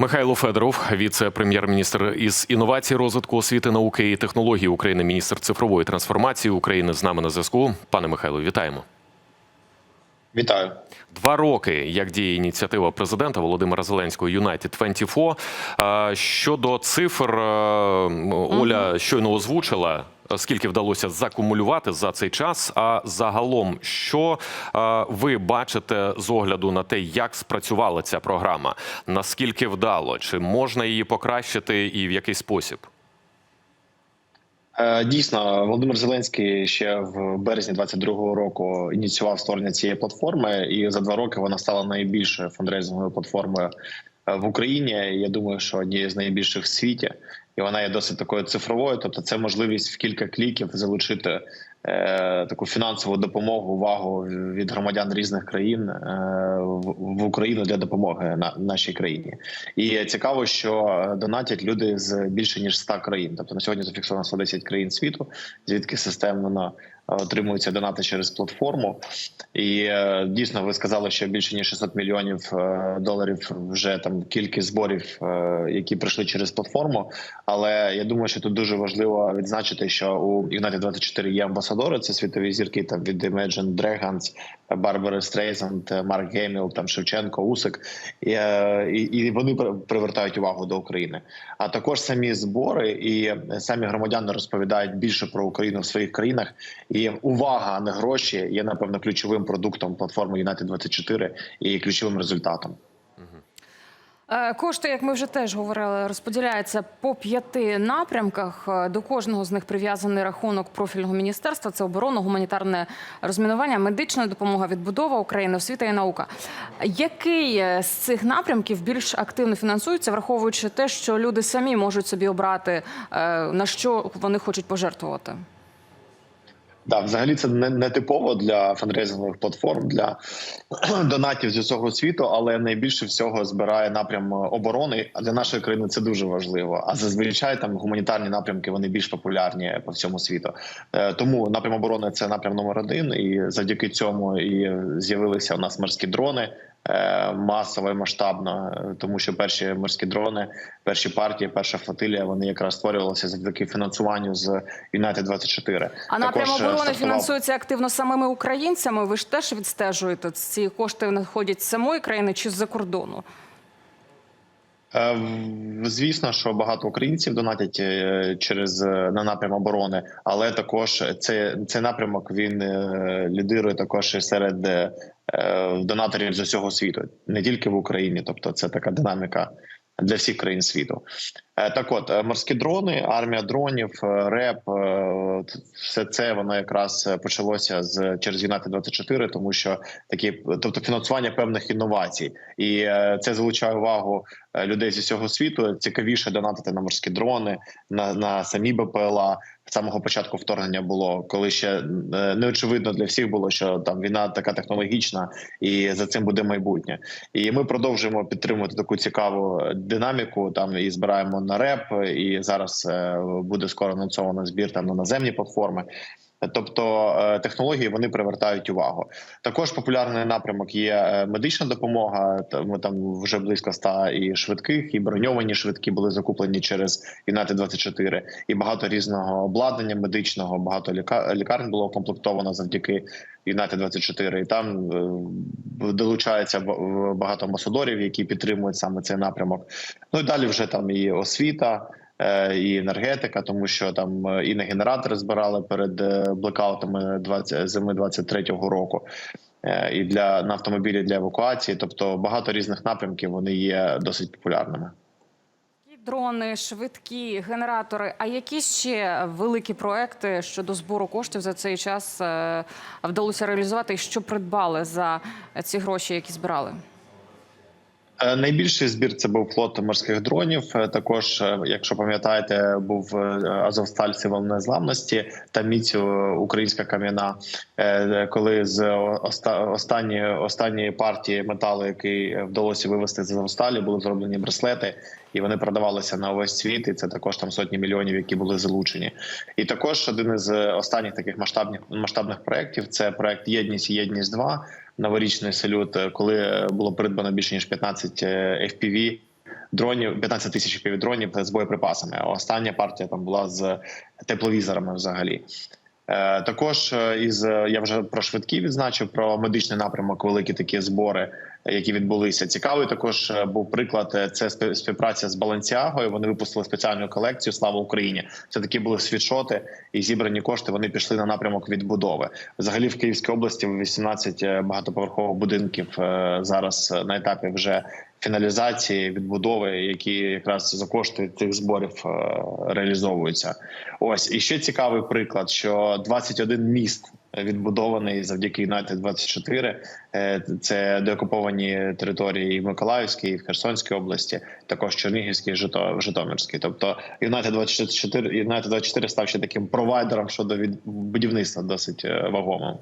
Михайло Федоров, віце-прем'єр-міністр із інновацій, розвитку освіти, науки і технологій України, міністр цифрової трансформації України з нами на зв'язку. Пане Михайло, вітаємо. Вітаю. Два роки, як діє ініціатива президента Володимира Зеленського United 24. Е, Щодо цифр, е, Оля щойно озвучила. Скільки вдалося закумулювати за цей час? А загалом, що е, ви бачите з огляду на те, як спрацювала ця програма? Наскільки вдало? Чи можна її покращити і в який спосіб? Е, Дійсно, Володимир Зеленський ще в березні 22-го року ініціював створення цієї платформи, і за два роки вона стала найбільшою фандрейзинговою платформою е, в Україні. Я думаю, що однією з найбільших в світі, і вона є досить такою цифровою. Тобто, це можливість в кілька кліків залучити таку фінансову допомогу, увагу від громадян різних країн е, в, Україну для допомоги на нашій країні. І цікаво, що донатять люди з більше ніж 100 країн. Тобто на сьогодні зафіксовано 110 країн світу, звідки системно отримуються донати через платформу. І е, дійсно, ви сказали, що більше ніж 600 мільйонів е, доларів вже там кількість зборів, е, які прийшли через платформу. Але я думаю, що тут дуже важливо відзначити, що у United 24 є амбасадори. Це світові зірки там від Imagine Dragons, Барбара Стрейзанд, Марк Геміл, там Шевченко, Усик, і, е, і, і вони привертають увагу до України. А також самі збори і самі громадяни розповідають більше про Україну в своїх країнах. І увага, а не гроші, є напевно ключовим продуктом платформи United 24 і ключовим результатом. Е, Кошти, як ми вже теж говорили, розподіляються по п'яти напрямках. Е, До кожного з них прив'язаний рахунок профільного міністерства. Це оборона, гуманітарне розмінування, медична допомога, відбудова України, освіта і наука. Який е, з цих напрямків більш активно фінансується, враховуючи те, що люди самі можуть собі обрати на що вони хочуть пожертвувати? Да, взагалі це не, не типово для фандрейзингових платформ для донатів з усього світу, але найбільше всього збирає напрям оборони. А для нашої країни це дуже важливо. А зазвичай там гуманітарні напрямки вони більш популярні по всьому світу. Е, Тому напрям оборони це напрям номер один, і завдяки цьому і з'явилися у нас морські дрони. Е, Масово і масштабно, тому що перші морські дрони, перші партії, перша флотилія, вони якраз створювалися завдяки фінансуванню з United 24 А напрям е, оборони стартував- фінансується активно самими українцями. Ви ж теж відстежуєте ці кошти надходять з самої країни чи з-за кордону? Е, Звісно, що багато українців донатять е, через е, на напрям оборони, але також це цей напрямок він лідирує також серед донаторів з усього світу, не тільки в Україні. Тобто, це така динаміка для всіх країн світу. Е, Так, от е, морські дрони, армія дронів, е, РЕП, все це воно якраз почалося з через United 24 тому що такі, тобто фінансування певних інновацій, і це залучає увагу людей з усього світу. Цікавіше донатити на морські дрони, на, на самі БПЛА. З самого початку вторгнення було, коли ще не очевидно для всіх було, що там війна така технологічна, і за цим буде майбутнє. І ми продовжуємо підтримувати таку цікаву динаміку. Там і збираємо на реп, і зараз е, буде скоро анонсовано збір там на наземні платформи. Тобто е, технології вони привертають увагу. Також популярний напрямок є е, медична допомога. Ми там вже близько ста і швидких, і броньовані швидкі були закуплені через United 24 і багато різного обладнання медичного. Багато ліка- лікарень було укомплектовано завдяки United 24 І там е, долучається ба- багато амбасадорів, які підтримують саме цей напрямок. Ну і далі вже там і освіта і енергетика, тому що там е, і на генератори збирали перед е, блекаутами 20, зими 23-го року. е, І для на автомобілі для евакуації, тобто багато різних напрямків вони є досить популярними. Дрони, швидкі, генератори. А які ще великі проекти щодо збору коштів за цей час е, вдалося реалізувати, і що придбали за ці гроші, які збирали? Е, Найбільший збір це був флот морських дронів. Е, Також, е, якщо пам'ятаєте, був Азовсталь символ незламності та міць е, українська кам'яна. Коли з оста- останньої останньої партії металу, який вдалося вивести з Азовсталі, були зроблені браслети, і вони продавалися на увесь світ. І це також там сотні мільйонів, які були залучені. І також один із останніх таких масштабних масштабних проєктів – це проект Єдність Єдність 2 новорічний салют, е, коли було придбано більше ніж 15 е, FPV дронів, 15 тисяч півдронів з боєприпасами. Остання партія там була з тепловізорами взагалі. Е, Також е, із е, я вже про швидкі відзначив про медичний напрямок, великі такі збори, е, які відбулися. Цікавий також е, був приклад. е, Це спів- співпраця з Балансіагою. Вони випустили спеціальну колекцію Слава Україні. Це такі були світшоти, і зібрані кошти вони пішли на напрямок відбудови. Взагалі в Київській області 18 багатоповерхових будинків е, зараз е, на етапі вже фіналізації відбудови, які якраз за кошти цих зборів е, реалізовуються. Ось і ще цікавий приклад, що 21 міст відбудований завдяки United 24 Е, Це деокуповані території в Миколаївській, і в Херсонській області, також Чернігівській, Жито- Житомирській. Тобто United 24 United 24 став ще таким провайдером щодо від будівництва досить е, вагомим.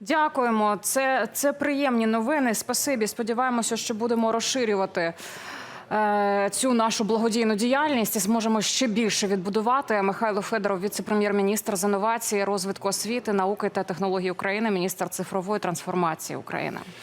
Дякуємо. Це, це приємні новини. Спасибі. Сподіваємося, що будемо розширювати. Е, Цю нашу благодійну діяльність і зможемо ще більше відбудувати. Михайло Федоров, віце-прем'єр-міністр з інновації, розвитку освіти, науки та технологій України, міністр цифрової трансформації України.